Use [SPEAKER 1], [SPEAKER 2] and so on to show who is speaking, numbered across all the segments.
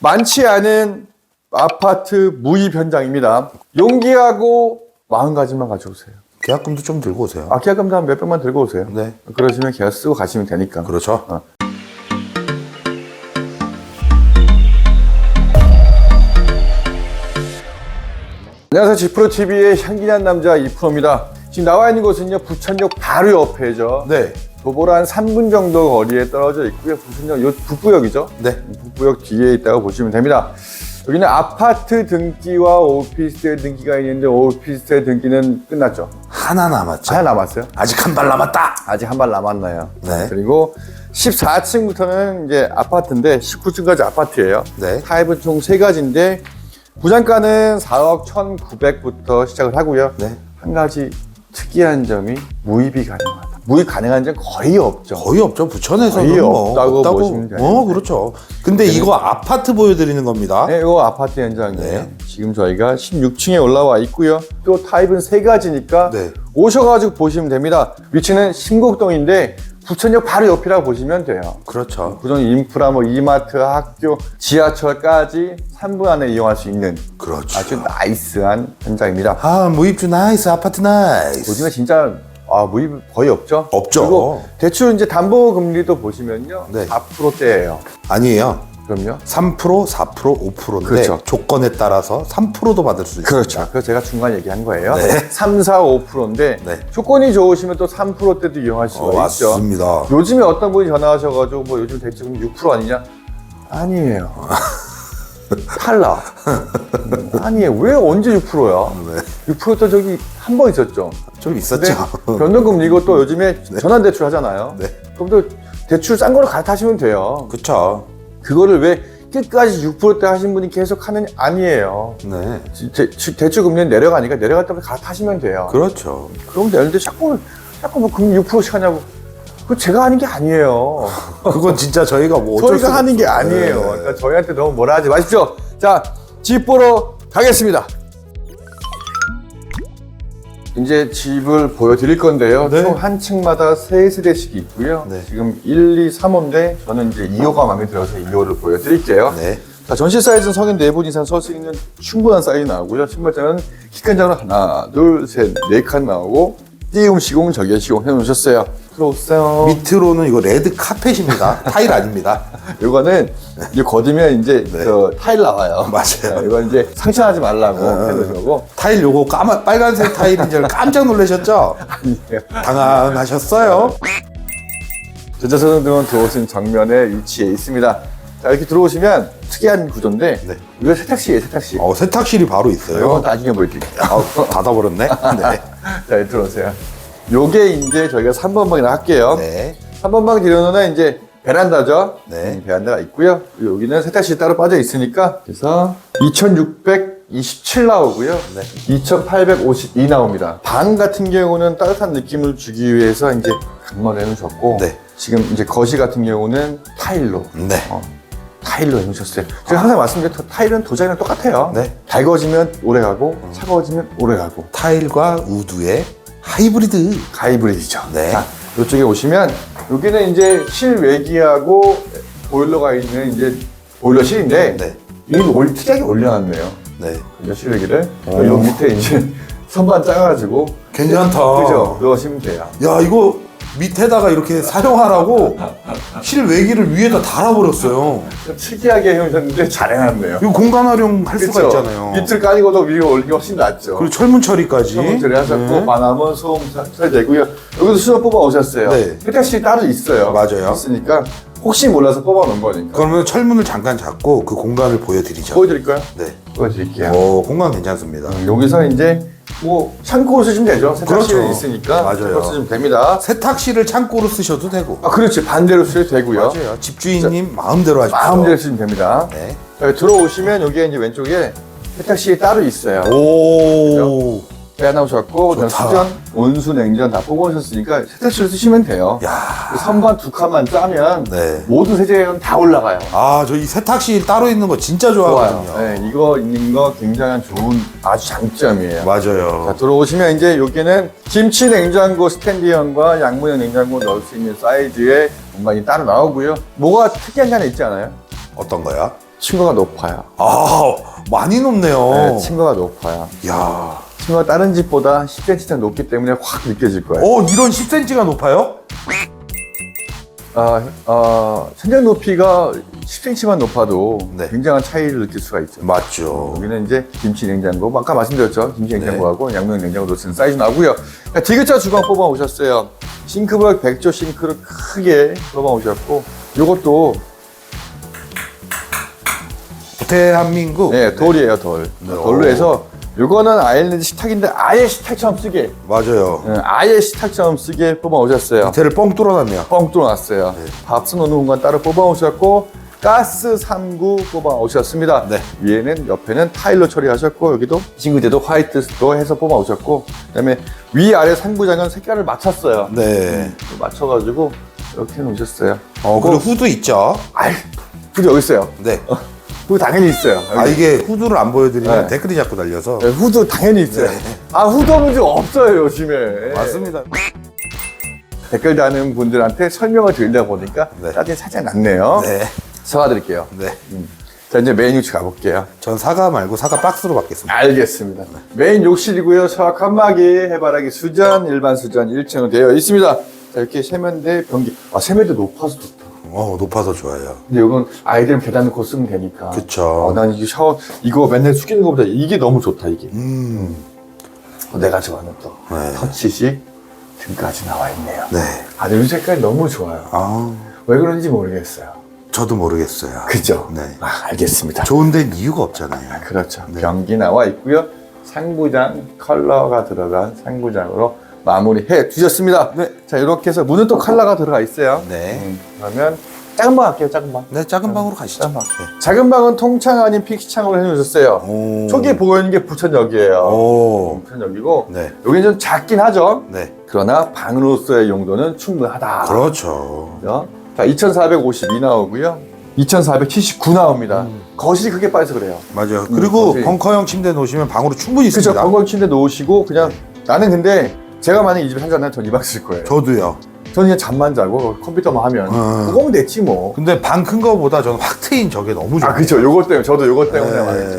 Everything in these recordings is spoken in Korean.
[SPEAKER 1] 많지 않은 아파트 무입 현장입니다. 용기하고 마음가짐만 가져오세요.
[SPEAKER 2] 계약금도 좀 들고 오세요.
[SPEAKER 1] 아, 계약금도 한 몇백만 들고 오세요.
[SPEAKER 2] 네.
[SPEAKER 1] 그러시면 계약 쓰고 가시면 되니까.
[SPEAKER 2] 그렇죠.
[SPEAKER 1] 어. 안녕하세요. 지프로TV의 향기난 남자 이프로입니다. 지금 나와 있는 곳은요, 부천역 바로 옆에죠.
[SPEAKER 2] 네.
[SPEAKER 1] 도보로 한 3분 정도 거리에 떨어져 있고요. 부천역, 요 북부역이죠.
[SPEAKER 2] 네.
[SPEAKER 1] 북부역 뒤에 있다고 보시면 됩니다. 여기는 아파트 등기와 오피스텔 등기가 있는데 오피스텔 등기는 끝났죠.
[SPEAKER 2] 하나 남았죠.
[SPEAKER 1] 하나 남았어요.
[SPEAKER 2] 아직 한 발 남았다.
[SPEAKER 1] 아직 한 발 남았나요?
[SPEAKER 2] 네.
[SPEAKER 1] 그리고 14층부터는 이제 아파트인데 19층까지 아파트예요.
[SPEAKER 2] 네.
[SPEAKER 1] 타입은 총 세 가지인데 부장가는 4억 1,900부터 시작을 하고요.
[SPEAKER 2] 네.
[SPEAKER 1] 한 가지 특이한 점이 무입이 가능하다. 무입 가능한 점은 거의 없죠.
[SPEAKER 2] 거의 없죠. 부천에서는
[SPEAKER 1] 거의
[SPEAKER 2] 뭐
[SPEAKER 1] 없다고 보시면 돼요.
[SPEAKER 2] 어, 그렇죠. 근데 이거 아파트 보여드리는 겁니다.
[SPEAKER 1] 네, 이거 아파트 현장이에요.
[SPEAKER 2] 네.
[SPEAKER 1] 지금 저희가 16층에 올라와 있고요. 또 타입은 세 가지니까
[SPEAKER 2] 네.
[SPEAKER 1] 오셔가지고 보시면 됩니다. 위치는 신곡동인데 부천역 바로 옆이라고 보시면 돼요.
[SPEAKER 2] 그렇죠.
[SPEAKER 1] 부천 인프라, 뭐 이마트, 학교, 지하철까지 3분 안에 이용할 수 있는
[SPEAKER 2] 그렇죠.
[SPEAKER 1] 아주 나이스한 현장입니다.
[SPEAKER 2] 아, 무입주 나이스, 아파트 나이스.
[SPEAKER 1] 요즘에 진짜 아, 무입 거의 없죠?
[SPEAKER 2] 없죠.
[SPEAKER 1] 그리고 대출 이제 담보 금리도 보시면요.
[SPEAKER 2] 네.
[SPEAKER 1] 4%대예요.
[SPEAKER 2] 아니에요.
[SPEAKER 1] 그럼요.
[SPEAKER 2] 3%, 4%, 5%인데
[SPEAKER 1] 그렇죠.
[SPEAKER 2] 조건에 따라서 3%도 받을 수 있어요.
[SPEAKER 1] 그렇죠. 그래서 제가 중간 얘기한 거예요.
[SPEAKER 2] 네.
[SPEAKER 1] 3, 4, 5%인데
[SPEAKER 2] 네.
[SPEAKER 1] 조건이 좋으시면 또 3%대도 이용할 수가
[SPEAKER 2] 어,
[SPEAKER 1] 있죠.
[SPEAKER 2] 맞습니다.
[SPEAKER 1] 요즘에 어떤 분이 전화하셔가지고 뭐 요즘 대출금 6% 아니냐? 아니에요. 탈락. 음, 아니에요. 왜 언제 6%야?
[SPEAKER 2] 네.
[SPEAKER 1] 6%도 저기 한번 있었죠.
[SPEAKER 2] 좀 있었죠.
[SPEAKER 1] 변동금리 이거 또 요즘에 전환 대출 하잖아요.
[SPEAKER 2] 네.
[SPEAKER 1] 그럼 또 대출 싼 거로 갈아타시면 돼요.
[SPEAKER 2] 그쵸.
[SPEAKER 1] 그거를 왜 끝까지 6%대 하신 분이 계속 하는 아니에요.
[SPEAKER 2] 네.
[SPEAKER 1] 대, 대출 금리는 내려가니까 내려갈 때마다 갈아타시면 돼요.
[SPEAKER 2] 그렇죠.
[SPEAKER 1] 그럼 되는데 자꾸 자꾸 뭐 금리 6%씩 하냐고. 그 제가 하는 게 아니에요.
[SPEAKER 2] 그건 진짜 저희가 뭐 어쩔
[SPEAKER 1] 저희가 하는 게. 아니에요.
[SPEAKER 2] 네.
[SPEAKER 1] 그러니까 저희한테 너무 뭐라 하지 마십시오. 자, 집 보러 가겠습니다. 이제 집을 보여드릴 건데요.
[SPEAKER 2] 네.
[SPEAKER 1] 총 한 층마다 세 세대씩 있고요.
[SPEAKER 2] 네.
[SPEAKER 1] 지금 1, 2, 3호인데 저는 이제 2호가 마음에 들어서 2호를 보여드릴게요.
[SPEAKER 2] 네.
[SPEAKER 1] 자, 전실 사이즈는 성인 4분 이상 설 수 있는 충분한 사이즈 나오고요. 신발장은 키큰 장은 하나, 둘, 셋, 네 칸 나오고 띄움 시공, 저기에 시공 해놓으셨어요. 들어오세요.
[SPEAKER 2] 밑으로는 이거 레드 카펫입니다. 타일 아닙니다.
[SPEAKER 1] 이거는 이제 걷으면 이제
[SPEAKER 2] 네.
[SPEAKER 1] 저 타일 나와요.
[SPEAKER 2] 맞아요.
[SPEAKER 1] 네, 이건 이제 상처하지 말라고 해놓은 거고.
[SPEAKER 2] 타일 요거 까마 빨간색 타일인 줄 깜짝 놀라셨죠? 당황하셨어요?
[SPEAKER 1] 전자선은 등은 들어오신 정면에 위치해 있습니다. 자, 이렇게 들어오시면 특이한 구조인데,
[SPEAKER 2] 네.
[SPEAKER 1] 이거 세탁실이에요, 세탁실.
[SPEAKER 2] 어, 세탁실이 바로 있어요.
[SPEAKER 1] 나중에 보여드릴게요.
[SPEAKER 2] 아, 닫아버렸네. 네.
[SPEAKER 1] 자, 여기 들어오세요. 요게 이제 저희가 3번 방이라 할게요.
[SPEAKER 2] 네.
[SPEAKER 1] 3번 방 뒤로는 이제 베란다죠.
[SPEAKER 2] 네.
[SPEAKER 1] 음, 베란다가 있고요. 여기는 세탁실이 따로 빠져 있으니까 그래서 2627 나오고요.
[SPEAKER 2] 네.
[SPEAKER 1] 2852 나옵니다. 방 같은 경우는 따뜻한 느낌을 주기 위해서 이제 강마를 해놓으셨고
[SPEAKER 2] 네.
[SPEAKER 1] 지금 이제 거실 같은 경우는 타일로
[SPEAKER 2] 네.
[SPEAKER 1] 어, 타일로 해놓으셨어요. 제가 항상 말씀드린 타일은 도자기랑 똑같아요.
[SPEAKER 2] 네.
[SPEAKER 1] 달궈지면 오래 가고 차가워지면 오래 가고
[SPEAKER 2] 타일과 우드의 하이브리드.
[SPEAKER 1] 가이브리드죠.
[SPEAKER 2] 네.
[SPEAKER 1] 자, 이쪽에 오시면 여기는 이제 실외기하고 보일러가 있는 이제 보일러실인데
[SPEAKER 2] 네.
[SPEAKER 1] 이거 올 특이하게 올려놨네요.
[SPEAKER 2] 네.
[SPEAKER 1] 그죠, 실외기를
[SPEAKER 2] 오.
[SPEAKER 1] 요 밑에 이제 선반 짜가지고
[SPEAKER 2] 괜찮다.
[SPEAKER 1] 그죠 넣으시면 돼요.
[SPEAKER 2] 야, 이거 밑에다가 이렇게 사용하라고 실외기를 위에다 달아버렸어요.
[SPEAKER 1] 좀 특이하게 해놓으셨는데 잘 해놨네요.
[SPEAKER 2] 이거 공간 활용할 수가
[SPEAKER 1] 그쵸?
[SPEAKER 2] 있잖아요.
[SPEAKER 1] 밑을 까니고도 위에 올리기 훨씬 낫죠.
[SPEAKER 2] 그리고 철문 처리까지.
[SPEAKER 1] 처음 처리하셨고
[SPEAKER 2] 네.
[SPEAKER 1] 반함은 소음 처리되고요. 여기도 수저 뽑아 오셨어요.
[SPEAKER 2] 네.
[SPEAKER 1] 세탁실이 따로 있어요.
[SPEAKER 2] 맞아요.
[SPEAKER 1] 있으니까 혹시 몰라서 뽑아 놓은 거니까.
[SPEAKER 2] 그러면 철문을 잠깐 잡고 그 공간을 보여드리죠.
[SPEAKER 1] 보여드릴까요?
[SPEAKER 2] 네.
[SPEAKER 1] 보여드릴게요.
[SPEAKER 2] 오, 공간 괜찮습니다.
[SPEAKER 1] 여기서 이제 뭐 창고로 쓰시면 되죠. 세탁실이
[SPEAKER 2] 그렇죠.
[SPEAKER 1] 있으니까
[SPEAKER 2] 맞아요.
[SPEAKER 1] 창고로 쓰시면 됩니다.
[SPEAKER 2] 세탁실을 창고로 쓰셔도 되고.
[SPEAKER 1] 아 그렇지 반대로 쓰셔도 되고요.
[SPEAKER 2] 맞아요. 집주인님 마음대로 하십시오.
[SPEAKER 1] 마음대로 쓰시면 됩니다.
[SPEAKER 2] 네.
[SPEAKER 1] 자, 들어오시면 여기에 이제 왼쪽에 세탁실이 따로 있어요.
[SPEAKER 2] 오.
[SPEAKER 1] 빼놓으셨고
[SPEAKER 2] 좋다.
[SPEAKER 1] 수전, 온수, 냉전 다 뽑아오셨으니까 세탁실을 쓰시면 돼요.
[SPEAKER 2] 야.
[SPEAKER 1] 그 선반 두 칸만 짜면
[SPEAKER 2] 네.
[SPEAKER 1] 모든 세제는 다 올라가요.
[SPEAKER 2] 아, 저 이 세탁실 따로 있는 거 진짜
[SPEAKER 1] 좋아요.
[SPEAKER 2] 좋아하거든요.
[SPEAKER 1] 네, 이거 있는 거 굉장히 좋은 아주 장점이에요. 자,
[SPEAKER 2] 맞아요.
[SPEAKER 1] 들어오시면 이제 여기는 김치 냉장고 스탠디형과 양문형 냉장고 넣을 수 있는 사이즈의 공간이 따로 나오고요. 뭐가 특이한 게 하나 있지 않아요?
[SPEAKER 2] 어떤 거야?
[SPEAKER 1] 층고가 높아요.
[SPEAKER 2] 아, 많이 높네요.
[SPEAKER 1] 네, 층고가 높아요.
[SPEAKER 2] 야.
[SPEAKER 1] 층고가 다른 집보다 10cm 이상 높기 때문에 확 느껴질 거예요.
[SPEAKER 2] 어, 이런 10cm가 높아요?
[SPEAKER 1] 아, 어, 천장 높이가 10cm만 높아도
[SPEAKER 2] 네.
[SPEAKER 1] 굉장한 차이를 느낄 수가 있죠.
[SPEAKER 2] 맞죠.
[SPEAKER 1] 여기는 이제 김치 냉장고, 뭐 아까 말씀드렸죠. 김치
[SPEAKER 2] 네.
[SPEAKER 1] 냉장고하고 양면 냉장고 놓치는 사이즈. 그러니까 디귿자 주방 뽑아 오셨어요. 싱크블럭 백조 싱크를 크게 뽑아 오셨고, 요것도
[SPEAKER 2] 대한민국.
[SPEAKER 1] 네, 돌이에요, 돌.
[SPEAKER 2] 네.
[SPEAKER 1] 돌로 해서 요거는 아일랜드 식탁인데 아예 식탁처럼 쓰게,
[SPEAKER 2] 맞아요.
[SPEAKER 1] 예, 아예 식탁처럼 쓰게 뽑아 오셨어요.
[SPEAKER 2] 밑에를 뻥 뚫어놨네요.
[SPEAKER 1] 뻥 뚫어놨어요.
[SPEAKER 2] 네.
[SPEAKER 1] 밥스 놓는 공간 따로 뽑아 오셨고, 가스 3구 뽑아 오셨습니다.
[SPEAKER 2] 네.
[SPEAKER 1] 위에는 옆에는 타일로 처리하셨고, 여기도 싱크대도 화이트로 해서 뽑아 오셨고, 그 다음에 위아래 상부장은 색깔을 맞췄어요.
[SPEAKER 2] 네.
[SPEAKER 1] 맞춰가지고 이렇게 해 놓으셨어요.
[SPEAKER 2] 어, 그리고 후드 있죠?
[SPEAKER 1] 아이, 후드 여기 있어요.
[SPEAKER 2] 네.
[SPEAKER 1] 후드 당연히 있어요.
[SPEAKER 2] 아. 이게 후드를 안 보여드리면
[SPEAKER 1] 네.
[SPEAKER 2] 댓글이 자꾸 달려서.
[SPEAKER 1] 네, 후드 당연히 있어요.
[SPEAKER 2] 네.
[SPEAKER 1] 아, 후드 없는 집 없어요, 요즘에.
[SPEAKER 2] 맞습니다.
[SPEAKER 1] 댓글 다는 분들한테 설명을 드리다 보니까
[SPEAKER 2] 네.
[SPEAKER 1] 짜증이 살짝 났네요.
[SPEAKER 2] 네.
[SPEAKER 1] 사과드릴게요.
[SPEAKER 2] 네.
[SPEAKER 1] 자, 이제 메인 욕실 가볼게요.
[SPEAKER 2] 전 사과 말고 사과 박스로 받겠습니다.
[SPEAKER 1] 알겠습니다. 메인 욕실이고요. 서악 칸막이, 해바라기 수전, 일반 수전 1층으로 되어 있습니다. 자, 이렇게 세면대, 변기. 아, 세면대 높아서 좋다.
[SPEAKER 2] 어, 높아서 좋아요.
[SPEAKER 1] 근데 이건 아이들은 계단 넣고 쓰면 되니까.
[SPEAKER 2] 그쵸.
[SPEAKER 1] 어, 난 이거 샤워, 이거 맨날 숙이는 것보다 이게 너무 좋다, 이게.
[SPEAKER 2] 음.
[SPEAKER 1] 어, 내가 좋아하는 또.
[SPEAKER 2] 네.
[SPEAKER 1] 터치식 등까지 나와 있네요.
[SPEAKER 2] 네.
[SPEAKER 1] 아, 이 색깔 너무 좋아요.
[SPEAKER 2] 아,
[SPEAKER 1] 왜 그런지 모르겠어요.
[SPEAKER 2] 저도 모르겠어요.
[SPEAKER 1] 그죠?
[SPEAKER 2] 네.
[SPEAKER 1] 아, 알겠습니다.
[SPEAKER 2] 좋은데 이유가 없잖아요.
[SPEAKER 1] 그렇죠.
[SPEAKER 2] 네.
[SPEAKER 1] 변기 나와 있고요. 상부장 컬러가 들어간 상부장으로 마무리해 주셨습니다.
[SPEAKER 2] 네.
[SPEAKER 1] 자, 이렇게 해서 문은 또 컬러가 들어가 있어요.
[SPEAKER 2] 네.
[SPEAKER 1] 음, 그러면 작은 방 할게요, 작은 방.
[SPEAKER 2] 네, 작은 방으로 가시죠.
[SPEAKER 1] 작은 방.
[SPEAKER 2] 네.
[SPEAKER 1] 작은 방은 통창 아닌 픽스창으로 해놓으셨어요.
[SPEAKER 2] 오.
[SPEAKER 1] 저기 보이는 게 부천역이에요.
[SPEAKER 2] 오.
[SPEAKER 1] 부천역이고,
[SPEAKER 2] 네.
[SPEAKER 1] 여기는 좀 작긴 하죠.
[SPEAKER 2] 네.
[SPEAKER 1] 그러나 방으로서의 용도는 충분하다.
[SPEAKER 2] 그렇죠.
[SPEAKER 1] 그죠? 자, 2452 나오고요. 2479 나옵니다.
[SPEAKER 2] 음.
[SPEAKER 1] 거실이 크게 빠져서 그래요.
[SPEAKER 2] 맞아요. 그리고
[SPEAKER 1] 거실.
[SPEAKER 2] 벙커형 침대 놓으시면 방으로 충분히? 있습니다.
[SPEAKER 1] 건강 침대 놓으시고 그냥 나는 근데 제가 만약 이 집에 살잖아요. 전이방쓸 거예요.
[SPEAKER 2] 저도요.
[SPEAKER 1] 저는 그냥 잠만 자고 컴퓨터만 하면
[SPEAKER 2] 음.
[SPEAKER 1] 그거면 됐지 뭐.
[SPEAKER 2] 근데 방 큰 거보다 저는 확 트인 저게 너무 좋아요.
[SPEAKER 1] 아 그죠. 요것 때문에 저도 요것 때문에
[SPEAKER 2] 네.
[SPEAKER 1] 말했죠.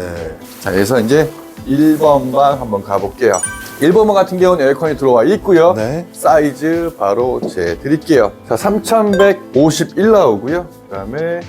[SPEAKER 1] 자, 그래서 이제 1번 방 한번 가볼게요. 1번 방 같은 경우는 에어컨이 들어와 있고요.
[SPEAKER 2] 네.
[SPEAKER 1] 사이즈 바로 재 드릴게요. 자, 3151 나오고요. 그다음에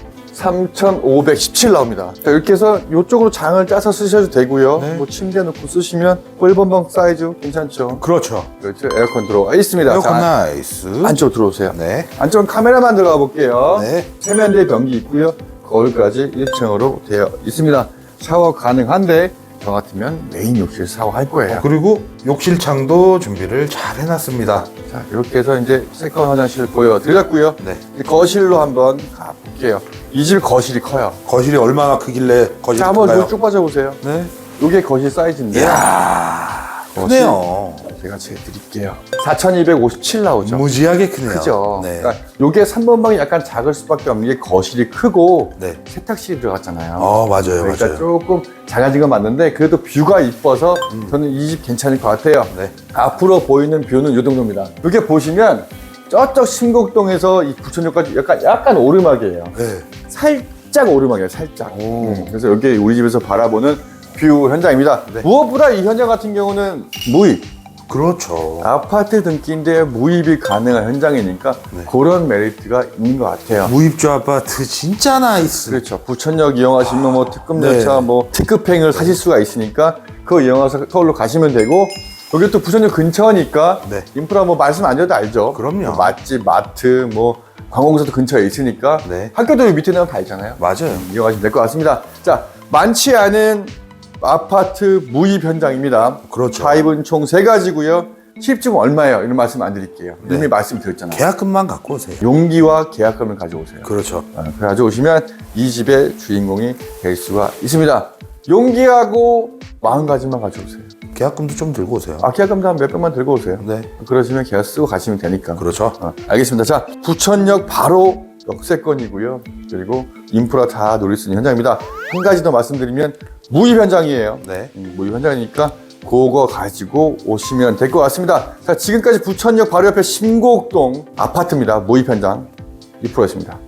[SPEAKER 1] 3517 나옵니다. 자, 이렇게 해서 이쪽으로 장을 짜서 쓰셔도 되고요.
[SPEAKER 2] 네.
[SPEAKER 1] 뭐 침대 놓고 쓰시면 1번 방 사이즈 괜찮죠.
[SPEAKER 2] 그렇죠.
[SPEAKER 1] 그렇죠. 에어컨 들어와 있습니다.
[SPEAKER 2] 에어컨
[SPEAKER 1] 자,
[SPEAKER 2] 나이스.
[SPEAKER 1] 안쪽으로 들어오세요.
[SPEAKER 2] 네.
[SPEAKER 1] 안쪽은 카메라만 들어가 볼게요.
[SPEAKER 2] 네.
[SPEAKER 1] 세면대 변기 있고요. 거울까지 1층으로 되어 있습니다. 샤워 가능한데 저 같으면 메인 욕실 샤워할 거예요.
[SPEAKER 2] 그리고 욕실 창도 준비를 잘 해놨습니다.
[SPEAKER 1] 자, 이렇게 해서 이제 세컨 화장실 보여드렸고요.
[SPEAKER 2] 네.
[SPEAKER 1] 이제 거실로 한번 가볼게요. 이 집 거실이 커요.
[SPEAKER 2] 거실이 얼마나 크길래 거실이
[SPEAKER 1] 자, 한번
[SPEAKER 2] 큰가요?
[SPEAKER 1] 쭉 빠져보세요.
[SPEAKER 2] 네.
[SPEAKER 1] 이게 거실 사이즈인데
[SPEAKER 2] 이야, 크네요.
[SPEAKER 1] 제가 재드릴게요. 4257 나오죠.
[SPEAKER 2] 무지하게 크네요.
[SPEAKER 1] 크죠.
[SPEAKER 2] 네.
[SPEAKER 1] 그러니까 이게 3번 방이 약간 작을 수밖에 없는 게 거실이 크고
[SPEAKER 2] 네.
[SPEAKER 1] 세탁실이 들어갔잖아요.
[SPEAKER 2] 어, 맞아요,
[SPEAKER 1] 그러니까
[SPEAKER 2] 맞아요.
[SPEAKER 1] 조금 작아진 건 맞는데 그래도 뷰가 이뻐서 저는 이 집 괜찮을 것 같아요.
[SPEAKER 2] 네.
[SPEAKER 1] 앞으로 보이는 뷰는 이 정도입니다. 이렇게 보시면 저쪽 신곡동에서 이 부천역까지 약간 약간 오르막이에요.
[SPEAKER 2] 네.
[SPEAKER 1] 살짝 오르막이에요, 살짝.
[SPEAKER 2] 오.
[SPEAKER 1] 음, 그래서 여기 우리 집에서 바라보는 뷰 현장입니다.
[SPEAKER 2] 네.
[SPEAKER 1] 무엇보다 이 현장 같은 경우는 무입.
[SPEAKER 2] 그렇죠.
[SPEAKER 1] 아파트 등기인데 무입이 가능한 현장이니까
[SPEAKER 2] 네.
[SPEAKER 1] 그런 메리트가 있는 것 같아요.
[SPEAKER 2] 무입주 아파트 진짜 나이스.
[SPEAKER 1] 그렇죠. 부천역 이용하시면 뭐 특급
[SPEAKER 2] 네.
[SPEAKER 1] 열차, 뭐 특급행을 하실 수가 있으니까 그거 이용해서 서울로 가시면 되고 여기 또 부천역 근처니까
[SPEAKER 2] 네.
[SPEAKER 1] 인프라 뭐 말씀 안 드려도 알죠.
[SPEAKER 2] 그럼요.
[SPEAKER 1] 뭐 맛집, 마트, 뭐 관공서도 근처에 있으니까
[SPEAKER 2] 네.
[SPEAKER 1] 학교도 밑에 나면 다 있잖아요.
[SPEAKER 2] 맞아요.
[SPEAKER 1] 이용하시면 될 것 같습니다. 자, 많지 않은 아파트 무입 현장입니다.
[SPEAKER 2] 그렇죠.
[SPEAKER 1] 타입은 총 세 가지고요. 시입증 얼마예요? 이런 말씀 안 드릴게요.
[SPEAKER 2] 네.
[SPEAKER 1] 이미 말씀드렸잖아요.
[SPEAKER 2] 계약금만 갖고 오세요.
[SPEAKER 1] 용기와 계약금을 가져오세요.
[SPEAKER 2] 그렇죠.
[SPEAKER 1] 아, 가져오시면 이 집의 주인공이 될 수가 있습니다. 용기하고 마음가짐만 가져오세요.
[SPEAKER 2] 계약금도 좀 들고 오세요.
[SPEAKER 1] 아, 계약금도 한 몇백만 들고 오세요.
[SPEAKER 2] 네.
[SPEAKER 1] 그러시면 계약 쓰고 가시면 되니까.
[SPEAKER 2] 그렇죠.
[SPEAKER 1] 어, 알겠습니다. 자, 부천역 바로 역세권이고요. 그리고 인프라 다 노릴 수 있는 현장입니다. 한 가지 더 말씀드리면 무입 현장이에요.
[SPEAKER 2] 네.
[SPEAKER 1] 음, 무입 현장이니까 그거 가지고 오시면 될 것 같습니다. 자, 지금까지 부천역 바로 옆에 신곡동 아파트입니다. 무입 현장 2%였습니다.